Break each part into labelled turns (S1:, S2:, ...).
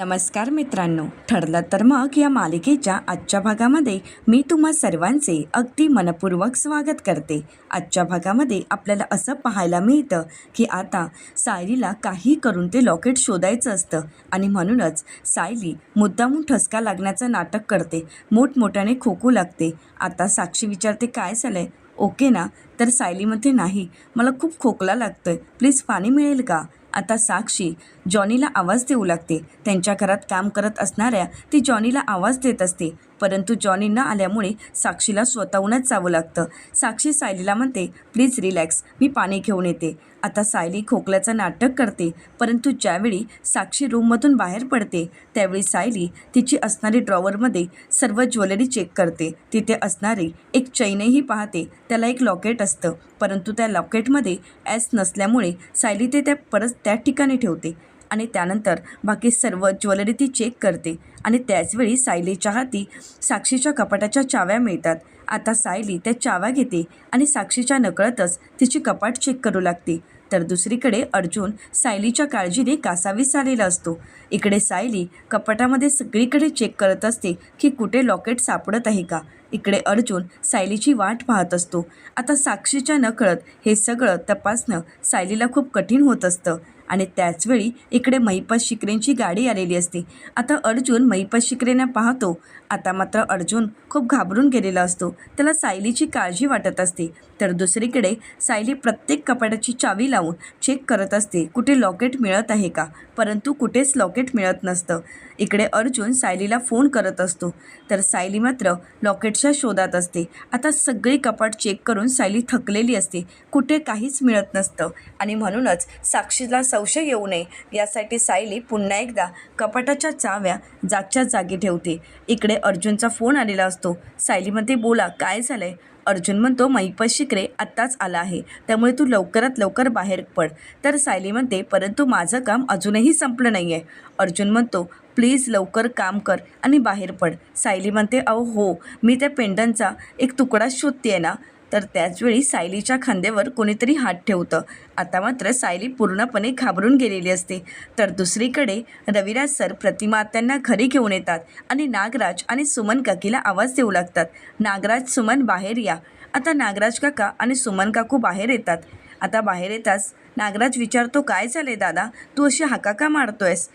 S1: नमस्कार मित्रांनो. ठरलं तर मग या मालिकेच्या आजच्या भागामध्ये मी तुम्हा सर्वांचे अगदी मनपूर्वक स्वागत करते. आजच्या भागामध्ये आपल्याला असं पाहायला मिळतं की आता सायलीला काही करून ते लॉकेट शोधायचं असतं आणि म्हणूनच सायली मुद्दामून ठसका लागण्याचं नाटक करते. मोठमोठ्याने खोकू लागते. आता साक्षी विचारते काय झालंय? ओके ना? तर सायली म्हणते नाही. मला खूप खोकला लागतोय. प्लीज पाणी मिळेल का? आता साक्षी जॉनीला आवाज देऊ लागते. त्यांच्या घरात काम करत असणाऱ्या ती जॉनीला आवाज देत असते. परंतु जॉनी न आल्यामुळे साक्षीला स्वतःहूनच जावं लागतं. साक्षी सायलीला म्हणते प्लीज रिलॅक्स मी पाणी घेऊन येते. आता सायली खोकल्याचं नाटक करते परंतु ज्यावेळी साक्षी रूममधून बाहेर पडते त्यावेळी सायली तिची असणारी ड्रॉवरमध्ये सर्व ज्वेलरी चेक करते. तिथे असणारी एक चैनही पाहते त्याला एक लॉकेट असतं. परंतु त्या लॉकेटमध्ये ॲस नसल्यामुळे सायली ते त्या परत त्या ठिकाणी ठेवते. आणि त्यानंतर बाकी सर्व ज्वेलरी ती चेक करते. आणि त्याचवेळी सायलीच्या हाती साक्षीच्या कपाटाच्या चाव्या मिळतात. आता सायली त्या चाव्या घेते आणि साक्षीच्या नकळतच तिची कपाट चेक करू लागते. तर दुसरीकडे अर्जुन सायलीच्या काळजीने कासावीस आलेला असतो. इकडे सायली कपाटामध्ये सगळीकडे चेक करत असते की कुठे लॉकेट सापडत आहे का? इकडे अर्जुन सायलीची वाट पाहत असतो. आता साक्षीच्या नकळत हे सगळं तपासणं सायलीला खूप कठीण होत असतं आणि त्याचवेळी इकडे महिपत शिकरेंची गाडी आलेली असते. आता अर्जुन महिपत शिकरेंना पाहतो. आता मात्र अर्जुन खूप घाबरून गेलेला असतो. त्याला सायलीची काळजी वाटत असते. तर दुसरीकडे सायली प्रत्येक कपाटाची चावी लावून चेक करत असते कुठे लॉकेट मिळत आहे का? परंतु कुठेच लॉकेट मिळत नसतं. इकडे अर्जुन सायलीला फोन करत असतो. तर सायली मात्र लॉकेट लॉकेटच्या शोधात असते. आता सगळी कपाट चेक करून सायली थकलेली असते. कुठे काहीच मिळत नसतं. आणि म्हणूनच साक्षीला संशय येऊ नये. यासाठी सायली पुन्हा एकदा कपाटाच्या चाव्या जागच्या जागी ठेवते. इकडे अर्जुनचा फोन आलेला असतो. सायलीमध्ये बोला काय झालं आहे अर्जुन म्हणतो महिपत शिकरे आत्ताच आला आहे. त्यामुळे तू लवकरात लवकर बाहेर पड. तर सायली म्हणते परंतु माझं काम अजूनही संपलं नाही आहे अर्जुन म्हणतो प्लीज लवकर काम कर आणि बाहेर पड. सायली म्हणते अहो हो. मी त्या पेंडनचा एक तुकडा शोधते ना. तर त्याचवेळी सायलीच्या खांद्यावर कोणीतरी हात ठेवतं. आता मात्र सायली पूर्णपणे घाबरून गेलेली असते. तर दुसरीकडे रविराज सर प्रतिमा त्यांना घरी घेऊन येतात आणि नागराज आणि सुमन काकीला आवाज देऊ लागतात. नागराज सुमन बाहेर या. आता नागराज काका आणि सुमन काकू बाहेर येतात. आता बाहेर येताच नागराज विचारतो काय झाले दादा? तू अशी हाका का मारतोयस.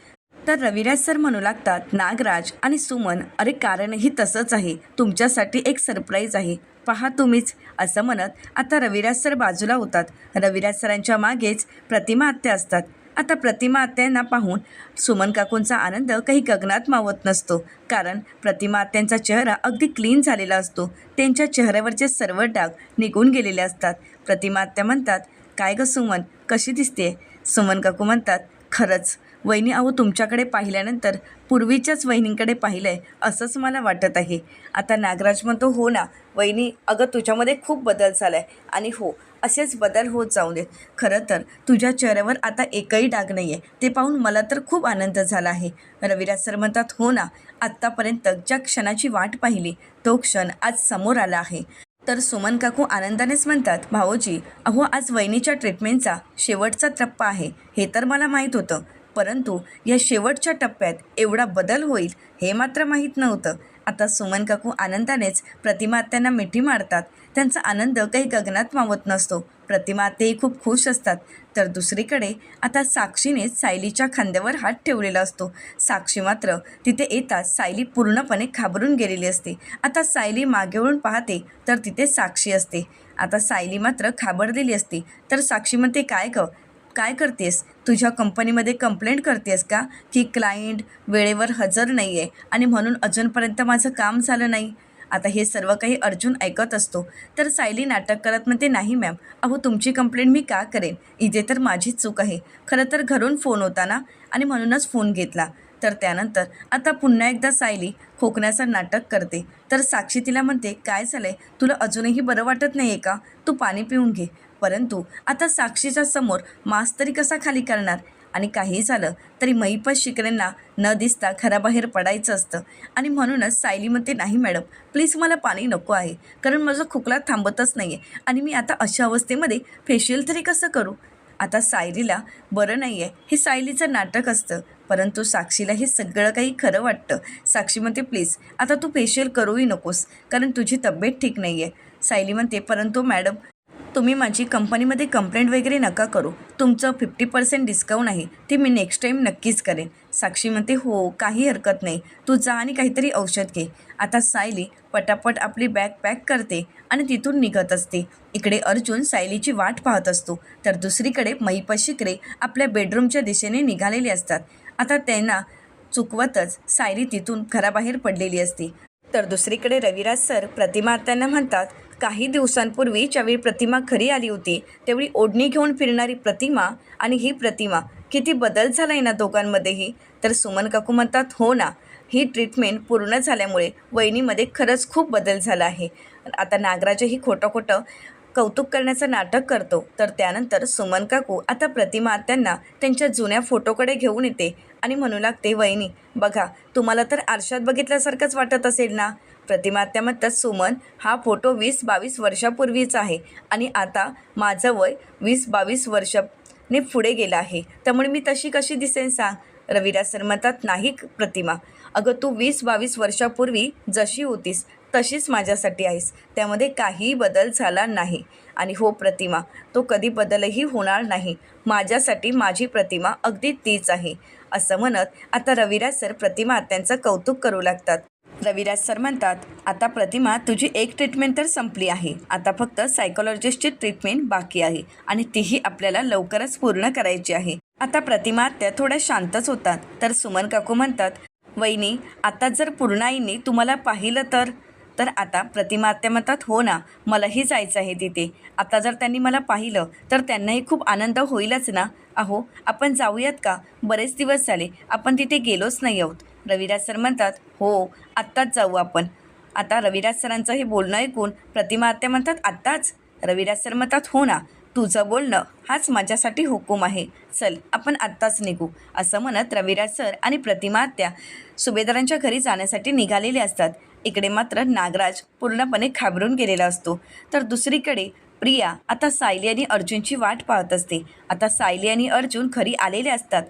S1: तर रविराज सर म्हणू लागतात नागराज आणि सुमन अरे कारणही तसंच आहे तुमच्यासाठी एक सरप्राईज आहे. पहा तुम्हीच असं म्हणत आता रविराज सर बाजूला होतात. रविराज सरांच्या मागेच प्रतिमा आत्या असतात. आता प्रतिमा आत्यांना पाहून सुमन काकूंचा आनंद काही गगनात मावत नसतो. कारण प्रतिमा आत्यांचा चेहरा अगदी क्लीन झालेला असतो. त्यांच्या चेहऱ्यावरचे सर्व डाग निघून गेलेले असतात. प्रतिमा आत्या म्हणतात काय गं सुमन कशी दिसते सुमन काकू म्हणतात खरंच वहिनी अहो तुमच्याकडे पाहिल्यानंतर पूर्वीच्याच वहिनींकडे पाहिलं आहे असंच मला वाटत आहे. आता नागराज म्हणतो हो ना वहिनी अगं तुझ्यामध्ये खूप बदल झाला आहे आणि हो असेच बदल होत जाऊ देत. खरं तर तुझ्या चेहऱ्यावर आता एकही डाग नाही आहे ते पाहून मला तर खूप आनंद झाला आहे. रविराज सर म्हणतात हो ना आत्तापर्यंत ज्या क्षणाची वाट पाहिली तो क्षण आज समोर आला आहे. तर सुमन काकू आनंदानेच म्हणतात भाऊजी अहो आज वहिनीच्या ट्रीटमेंटचा शेवटचा टप्पा आहे. हे तर मला माहीत होतं. परंतु या शेवटच्या टप्प्यात एवढा बदल होईल हे मात्र माहीत नव्हतं. आता सुमन काकू आनंदानेच प्रतिमा आत्यांना मिठी मारतात. त्यांचा आनंद काही गगनात मावत नसतो. प्रतिमा आत्याही खूप खुश असतात. तर दुसरीकडे आता साक्षीने सायलीच्या खांद्यावर हात ठेवलेला असतो. साक्षी मात्र तिथे येताच सायली पूर्णपणे खाबरून गेलेली असते. आता सायली मागे वळून पाहते तर तिथे साक्षी असते. आता सायली मात्र खाबरलेली असते. तर साक्षी म्हणते काय ग? काय करतेस? तुझ्या कंपनीमध्ये कंप्लेंट करतेस का? की क्लायंट वेळेवर हजर नाही आहे आणि म्हणून अजूनपर्यंत माझं काम झालं नाही. आता हे सर्व काही अर्जुन ऐकत असतो. तर सायली नाटक करत म्हणते नाही मॅम अहो तुमची कंप्लेंट मी का करेन? इथे तर माझीच चूक आहे. खरं तर घरून फोन होता ना? आणि म्हणूनच फोन घेतला. तर त्यानंतर आता पुन्हा एकदा सायली खोकण्याचं नाटक करते. तर साक्षी तिला म्हणते काय झालं आहे तुला अजूनही बरं वाटत नाही आहे का? तू पाणी पिऊन घे. परंतु आता साक्षीच्या समोर मास्क तरी कसा खाली करणार? आणि काही झालं तरी महिपत शिकरेंना न दिसता घराबाहेर पडायचं असतं. आणि म्हणूनच सायली म्हणते नाही मॅडम प्लीज मला पाणी नको आहे कारण माझा खोकला थांबतच नाही आहे आणि मी आता अशा अवस्थेमध्ये फेशियल तरी कसं करू? आता सायलीला बरं नाही आहे हे सायलीचं नाटक असतं. परंतु साक्षीला हे सगळं काही खरं वाटतं. साक्षी म्हणते प्लीज आता तू फेशियल करूही नकोस कारण तुझी तब्येत ठीक नाही आहे सायली म्हणते परंतु मॅडम तुम्ही माझी कंपनीमध्ये कंप्लेंट वगैरे नका करू. तुमचं फिफ्टी पर्सेंट डिस्काउंट आहे. ते मी नेक्स्ट टाईम नक्कीच करेन. साक्षी म्हणते हो काही हरकत नाही. तू जा आणि काहीतरी औषध घे. आता सायली पटापट आपली बॅग पॅक करते आणि तिथून निघत असते. इकडे अर्जुन सायलीची वाट पाहत असतो. तर दुसरीकडे महिपा शिकरे आपल्या बेडरूमच्या दिशेने निघालेले असतात. आता त्यांना चुकवतच सायली तिथून घराबाहेर पडलेली असते. तर दुसरीकडे रविराज सर प्रतिमा त्यांना म्हणतात काही दिवसांपूर्वी ज्यावेळी प्रतिमा घरी आली होती तेवढी ओढणी घेऊन फिरणारी प्रतिमा आणि ही प्रतिमा किती बदल झाला आहे ना दोघांमध्येही? तर सुमन काकू म्हणतात हो ना ही ट्रीटमेंट पूर्ण झाल्यामुळे वहिनीमध्ये खरंच खूप बदल झाला आहे. आता नागराजही खोटं खोटं कौतुक करण्याचं नाटक करतो. तर त्यानंतर सुमन काकू आता प्रतिमा त्यांना त्यांच्या जुन्या फोटोकडे घेऊन येते आणि म्हणू लागते वहिनी बघा तुम्हाला तर आरशात बघितल्यासारखंच वाटत असेल ना? प्रतिमात्या म्हणतात सुमन हा फोटो वीस बावीस वर्षापूर्वीचा आहे आणि आता माझं वय वीस बावीस वर्षाने पुढे गेलं आहे. त्यामुळे मी तशी कशी दिसेन सांग रविराज सर म्हणतात नाही प्रतिमा. अगं तू वीस बावीस वर्षापूर्वी जशी होतीस तशीच माझ्यासाठी आहेस. त्यामध्ये काहीही बदल झाला नाही. आणि हो प्रतिमा तो कधी बदलही होणार नाही. माझ्यासाठी माझी प्रतिमा अगदी तीच आहे. असं म्हणत आता रविराज सर प्रतिमा त्यांचं कौतुक करू लागतात. रविराज सर म्हणतात आता प्रतिमा तुझी एक ट्रीटमेंट तर संपली आहे. आता फक्त सायकोलॉजिस्टची ट्रीटमेंट बाकी आहे आणि तीही आपल्याला लवकरच पूर्ण करायची आहे. आता प्रतिमा त्या थोड्या शांतच होतात. तर सुमन काकू म्हणतात वहिनी आता जर पूर्णाईंनी तुम्हाला पाहिलं तर तर आता प्रतिमा आत्या म्हणतात हो ना मलाही जायचं आहे तिथे. आता जर त्यांनी मला पाहिलं तर त्यांनाही खूप आनंद होईलच ना. अहो आपण जाऊयात का? बरेच दिवस झाले आपण तिथे गेलोच नाही आहोत. रविराज सर म्हणतात हो आत्ताच जाऊ आपण. आता रविराज सरांचं हे बोलणं ऐकून प्रतिमा आत्या म्हणतात आत्ताच? रविराज सर म्हणतात हो ना तुझं बोलणं हाच माझ्यासाठी हुकूम आहे. चल आपण आत्ताच निघू. असं म्हणत रविराज सर आणि प्रतिमा आत्या सुभेदारांच्या घरी जाण्यासाठी निघालेले असतात. इकडे मात्र नागराज पूर्णपणे घाबरून गेलेला असतो. तर दुसरीकडे प्रिया आता सायली आणि अर्जुनची वाट पाहत असते. आता सायली आणि अर्जुन घरी आलेले असतात.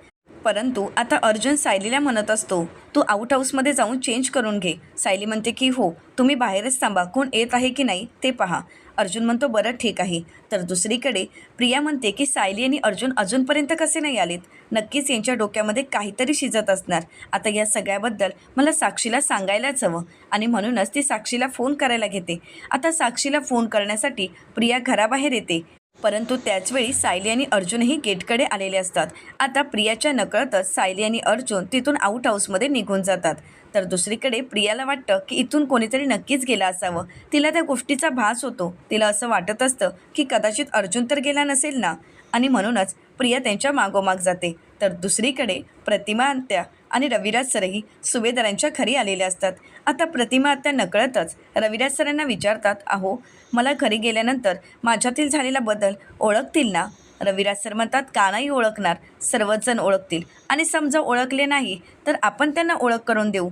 S1: परंतु आता अर्जुन सायलीला म्हणत असतो तू आउट हाऊसमध्ये जाऊन चेंज करून घे. सायली म्हणते की हो तुम्ही बाहेरच थांबा कोण येत आहे की नाही ते पहा. अर्जुन म्हणतो बरं ठीक आहे. तर दुसरीकडे प्रिया म्हणते की सायली आणि अर्जुन अजूनपर्यंत कसे नाही आलेत? नक्कीच यांच्या डोक्यामध्ये काहीतरी शिजत असणार. आता या सगळ्याबद्दल मला साक्षीला सांगायलाच हवं. आणि म्हणूनच ती साक्षीला फोन करायला घेते. आता साक्षीला फोन करण्यासाठी प्रिया घराबाहेर येते. परंतु त्याचवेळी सायली आणि अर्जुनही गेटकडे आलेले असतात. आता प्रियाच्या नकळतच सायली आणि अर्जुन तिथून आउट हाऊसमध्ये निघून जातात. तर दुसरीकडे प्रियाला वाटतं की इथून कोणीतरी नक्कीच गेला असावं. तिला त्या गोष्टीचा भास होतो. तिला असं वाटत असतं की कदाचित अर्जुन तर गेला नसेल ना? आणि म्हणूनच प्रिया त्यांच्या मागोमाग जाते. तर दुसरीकडे प्रतिमा अंत्या आणि रविराज सरही सुभेदारांच्या घरी आलेले असतात. आता प्रतिमा आत्या नकळतच रविराज सरांना विचारतात अहो मला घरी गेल्यानंतर माझ्यातील झालेला बदल ओळखतील ना? रविराज सर म्हणतात का नाही ओळखणार? सर्वच जण ओळखतील. आणि समजा ओळखले नाही तर आपण त्यांना ओळख करून देऊ.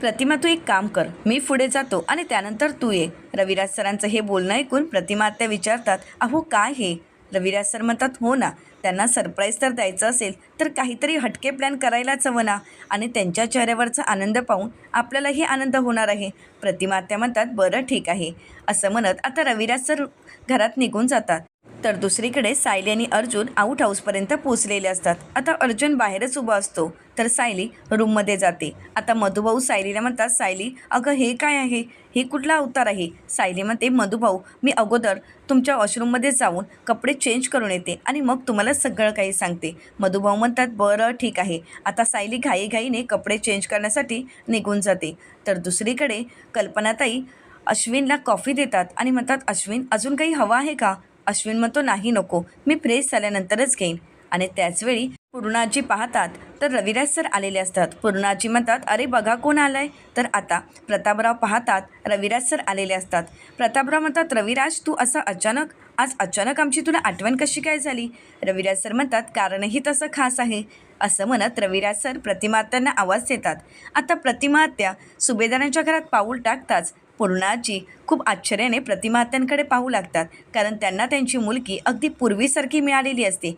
S1: प्रतिमा तू एक काम कर. मी पुढे जातो आणि त्यानंतर तू ये. रविराज सरांचं हे बोलणं ऐकून प्रतिमा आत्या विचारतात अहो काय हे? रविराज सर म्हणतात हो ना. त्यांना सरप्राईज तर द्यायचं असेल तर काहीतरी हटके प्लॅन करायलाच हवं ना? आणि त्यांच्या चेहऱ्यावरचा आनंद पाहून आपल्यालाही आनंद होणार आहे. प्रतिमा त्या म्हणतात बरं ठीक आहे. असं म्हणत आता रविराज सर घरात निघून जातात. तर दुसरीकडे सायली आणि अर्जुन आउट हाऊसपर्यंत पोचलेले असतात. आता अर्जुन बाहेरच उभा असतो. तर सायली रूममध्ये जाते. आता मधुभाऊ सायलीला म्हणतात सायली अगं हे काय आहे? हे कुठला अवतार आहे? सायली म्हणते मधुभाऊ मी अगोदर तुमच्या वॉशरूममध्ये जाऊन कपडे चेंज करून येते आणि मग तुम्हाला सगळं काही सांगते. मधुभाऊ म्हणतात बरं ठीक आहे. आता सायली घाईघाईने कपडे चेंज करण्यासाठी निघून जाते. तर दुसरीकडे कल्पनाताई अश्विनला कॉफी देतात आणि म्हणतात अश्विन अजून काही हवं आहे का? अश्विन म्हणतो नाही नको. मी फ्रेश झाल्यानंतरच घेईन. आणि त्याचवेळी पूर्णाजी पाहतात तर रविराज सर आलेले असतात. पूर्णाजी म्हणतात अरे बघा कोण आलाय. तर आता प्रतापराव पाहतात रविराज सर आलेले असतात. प्रतापराव म्हणतात रविराज तू असं अचानक आज अचानक आमची तुला आठवण कशी काय झाली? रविराज सर म्हणतात कारणही तसं खास आहे. असं म्हणत रविराज सर प्रतिमात्यांना आवाज देतात. आता प्रतिमात्या सुभेदारांच्या घरात पाऊल टाकताच पूर्णाजी खूप आश्चर्याने प्रतिमात्यांकडे पाहू लागतात कारण त्यांना त्यांची मुलगी अगदी पूर्वीसारखी मिळालेली असते.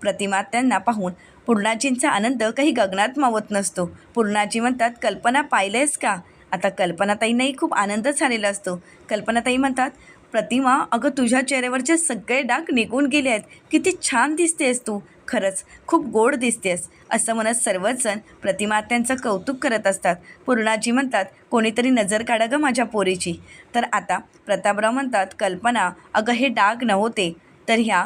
S1: प्रतिमात्यांना पाहून पूर्णाजींचा आनंद काही गगनात मावत नसतो. पूर्णाजी म्हणतात कल्पना पाहिलंयस का? आता कल्पनाताईंनाही खूप आनंद झालेला असतो. कल्पनाताई म्हणतात प्रतिमा अगं तुझ्या चेहऱ्यावरचे सगळे डाग निघून गेले आहेत. किती छान दिसतेस तू. खरंच खूप गोड दिसतेस असं म्हणत सर्वजण प्रतिमात्यांचं कौतुक करत असतात. पूर्णाजी म्हणतात कोणीतरी नजर काढा गं माझ्या पोरीची. तर आता प्रतापराव म्हणतात कल्पना अगं हे डाग नव्हते तर ह्या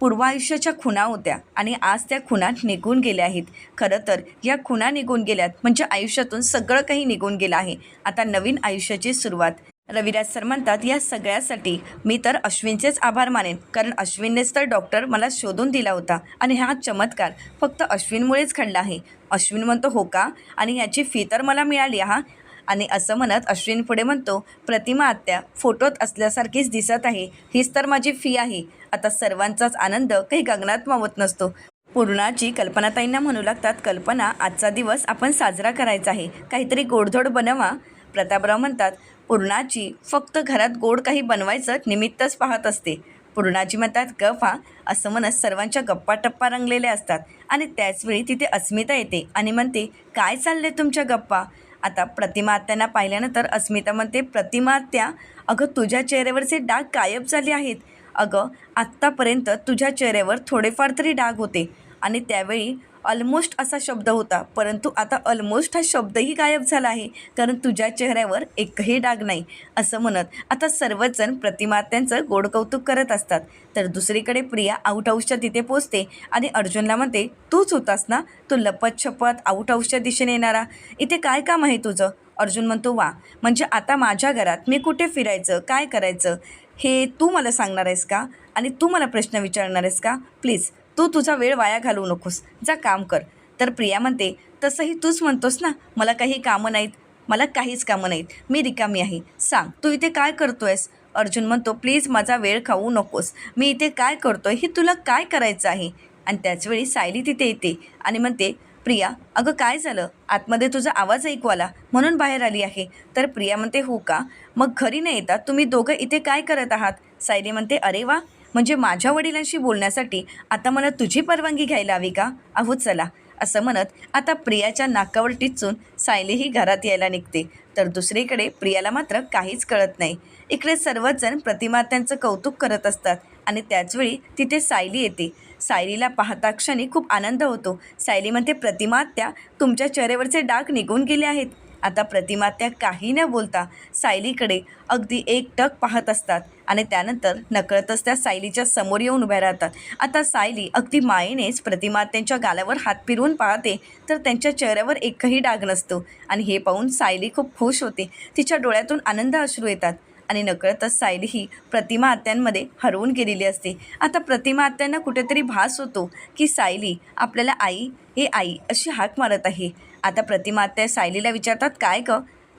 S1: पूर्वायुष्याच्या खुणा होत्या आणि आज त्या खुणा निघून गेल्या आहेत. खरं तर या खुणा निघून गेल्यात म्हणजे आयुष्यातून सगळं काही निघून गेलं आहे. आता नवीन आयुष्याची सुरुवात. रविराज सर म्हणतात या सगळ्यासाठी मी तर अश्विनचेच आभार मानेन. कारण अश्विननेच तर डॉक्टर मला शोधून दिला होता आणि हा चमत्कार फक्त अश्विनमुळेच घडला आहे. अश्विन म्हणतो हो का? आणि याची फी तर मला मिळाली हा? आणि असं म्हणत अश्विन पुढे म्हणतो प्रतिमा आत्या फोटोत असल्यासारखीच दिसत आहे. हीच तर माझी फी आहे. आता सर्वांचाच आनंद काही गगनात मावत नसतो. पूर्णाची कल्पनाताईंना म्हणू लागतात कल्पना आजचा दिवस आपण साजरा करायचा आहे. काहीतरी गोडधोड बनवा. प्रतापराव म्हणतात पूर्णाजी फक्त घरात गोड काही बनवायचं निमित्तच पाहत असते. पूर्णाजी म्हणतात गप हा. असं म्हणत सर्वांच्या गप्पा टप्पा रंगलेल्या असतात आणि त्याचवेळी तिथे अस्मिता येते आणि म्हणते काय चालले तुमच्या गप्पा? आता प्रतिमा आत्यांना पाहिल्यानंतर अस्मिता म्हणते प्रतिमा आत्या अगं तुझ्या चेहऱ्यावरचे डाग गायब झाले आहेत. अगं आत्तापर्यंत तुझ्या चेहऱ्यावर थोडेफार तरी डाग होते आणि त्यावेळी ऑलमोस्ट असा शब्द होता. परंतु आता ऑलमोस्ट हा शब्दही गायब झाला आहे. कारण तुझ्या चेहऱ्यावर एकही डाग नाही असं म्हणत. आता सर्वजण प्रतिमा प्रतिमात्यांचं गोड कौतुक करत असतात. तर दुसरीकडे प्रिया आऊट हाऊसच्या तिथे पोचते आणि अर्जुनला म्हणते तूच होतास ना? तू लपत छपत आऊट हाऊसच्या दिशेने येणारा. इथे काय काम आहे तुझं? अर्जुन म्हणतो वा म्हणजे आता माझ्या घरात मी कुठे फिरायचं? काय करायचं? हे तू मला सांगणार आहेस का? आणि तू मला प्रश्न विचारणार आहेस का? प्लीज तू तुझा वेळ वाया घालवू नकोस. जा काम कर. तर प्रिया म्हणते तसंही तूच म्हणतोस ना? मला काही कामं नाहीत. मला काहीच कामं नाहीत. मी रिकामी आहे. सांग तू इथे काय करतोयस? अर्जुन म्हणतो प्लीज माझा वेळ खाऊ नकोस. मी इथे काय करतोय? हे तुला काय करायचं आहे? आणि त्याचवेळी सायली तिथे येते आणि म्हणते प्रिया अगं काय झालं? आतमध्ये तुझा आवाज ऐकू आला. म्हणून बाहेर आली आहे. तर प्रिया म्हणते हो का? मग घरी नाही येता तुम्ही दोघं इथे काय करत आहात? सायली म्हणते अरे वा! म्हणजे माझ्या वडिलांशी बोलण्यासाठी आता मला तुझी परवानगी घ्यायला हवी का? अहो चला. असं म्हणत आता प्रियाच्या नाकावर टिचून सायलीही घरात यायला निघते. तर दुसरीकडे प्रियाला मात्र काहीच कळत नाही. इकडे सर्वजण प्रतिमात्यांचं कौतुक करत असतात आणि त्याचवेळी तिथे सायली येते. सायलीला पाहता क्षणी खूप आनंद होतो. सायली म्हणते प्रतिमात्या तुमच्या चेहऱ्यावरचे डाग निघून गेले आहेत. आता प्रतिमात्या काही न बोलता सायलीकडे अगदी एकटक पाहत असतात आणि त्यानंतर नकळतच त्या सायलीच्या समोर येऊन उभ्या राहतात. आता सायली अगदी मायेनेच प्रतिमा त्यांच्या गालावर हात फिरवून पाहते तर त्यांच्या चेहऱ्यावर एकही डाग नसतो. आणि हे पाहून सायली खूप खुश होते. तिच्या डोळ्यातून आनंद अश्रू येतात. आणि नकळतच सायली ही प्रतिमा आत्यांमध्ये हरवून गेलेली असते. आता प्रतिमा आत्यांना कुठेतरी भास होतो की सायली आपल्याला आई हे आई अशी हाक मारत आहे. आता प्रतिमा आत्या सायलीला विचारतात काय ग?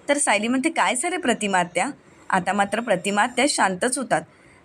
S1: तर सायली म्हणते काय सारे प्रतिमा आत्या? आता मात्र प्रतिमा आत्या शांतच होतात.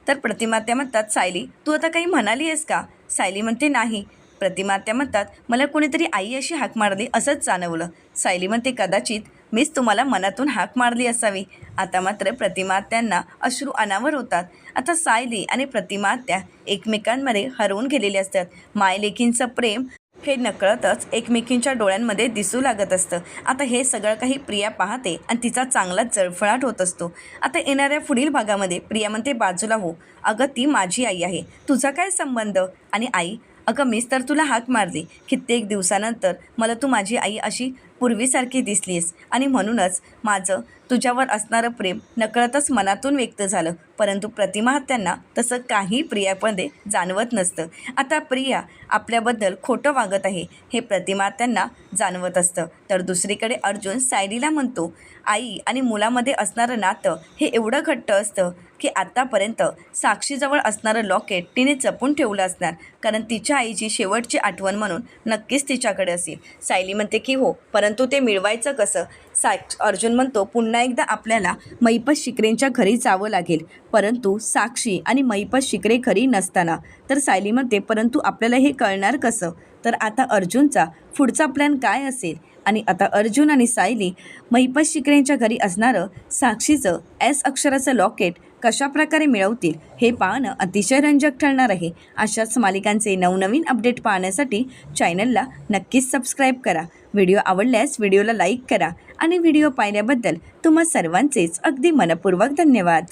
S1: तर प्रतिमा आत्या म्हणतात सायली तू आता काही म्हणाली आहेस का? सायली म्हणते नाही. प्रतिमा आत्या म्हणतात मला कोणीतरी आई अशी हाक मारली असंच जाणवलं. सायली म्हणते कदाचित मीच तुम्हाला मनातून हाक मारली असावी. आता मात्र प्रतिमात्यांना अश्रू अनावर होतात. आता सायली आणि प्रतिमात्या एकमेकांमध्ये हरवून गेलेले असतात. मायलेकींचं प्रेम हे नकळतच एकमेकींच्या डोळ्यांमध्ये दिसू लागत असतं. आता हे सगळं काही प्रिया पाहते आणि तिचा चांगलाच जळफळाट होत असतो. आता येणाऱ्या पुढील भागामध्ये प्रिया म्हणते बाजूला हो. अगं ती माझी आई आहे. तुझा काय संबंध? आणि आई अगं मीच तर तुला हाक मारली. कित्येक दिवसानंतर मला तू माझी आई अशी पूर्वीसारखी दिसलीस. आणि म्हणूनच माझं तुझ्यावर असणारं प्रेम नकळतच मनातून व्यक्त झालं. परंतु प्रतिमा त्यांना तसं काही प्रियामध्ये जाणवत नसतं. आता प्रिया आपल्याबद्दल खोटं वागत आहे हे प्रतिमा त्यांना जाणवत असतं. तर दुसरीकडे अर्जुन सायरीला म्हणतो आई आणि मुलामध्ये असणारं नातं हे एवढं घट्ट असतं की आत्तापर्यंत साक्षीजवळ असणारं लॉकेट तिने जपून ठेवलं असणार. कारण तिच्या आईची शेवटची आठवण म्हणून नक्कीच तिच्याकडे असेल. सायली म्हणते की हो परंतु ते मिळवायचं कसं? साक्ष अर्जुन म्हणतो पुन्हा एकदा आपल्याला मैपत शिकरेंच्या घरी जावं लागेल. परंतु साक्षी आणि मैपत शिकरे घरी नसताना. तर सायली म्हणते परंतु आपल्याला हे कळणार कसं? तर आता अर्जुनचा पुढचा प्लॅन काय असेल? आणि आता अर्जुन आणि सायली महिपत शिकरेंच्या घरी असणारं साक्षीचं एस अक्षराचं लॉकेट कशाप्रकारे मिळवतील हे पाहणं अतिशय रंजक ठरणार आहे. अशाच मालिकांचे नवनवीन अपडेट पाहण्यासाठी चॅनलला नक्कीच सबस्क्राईब करा. व्हिडिओ आवडल्यास व्हिडिओला लाईक करा आणि व्हिडिओ पाहिल्याबद्दल तुम्हा सर्वांचेच अगदी मनपूर्वक धन्यवाद.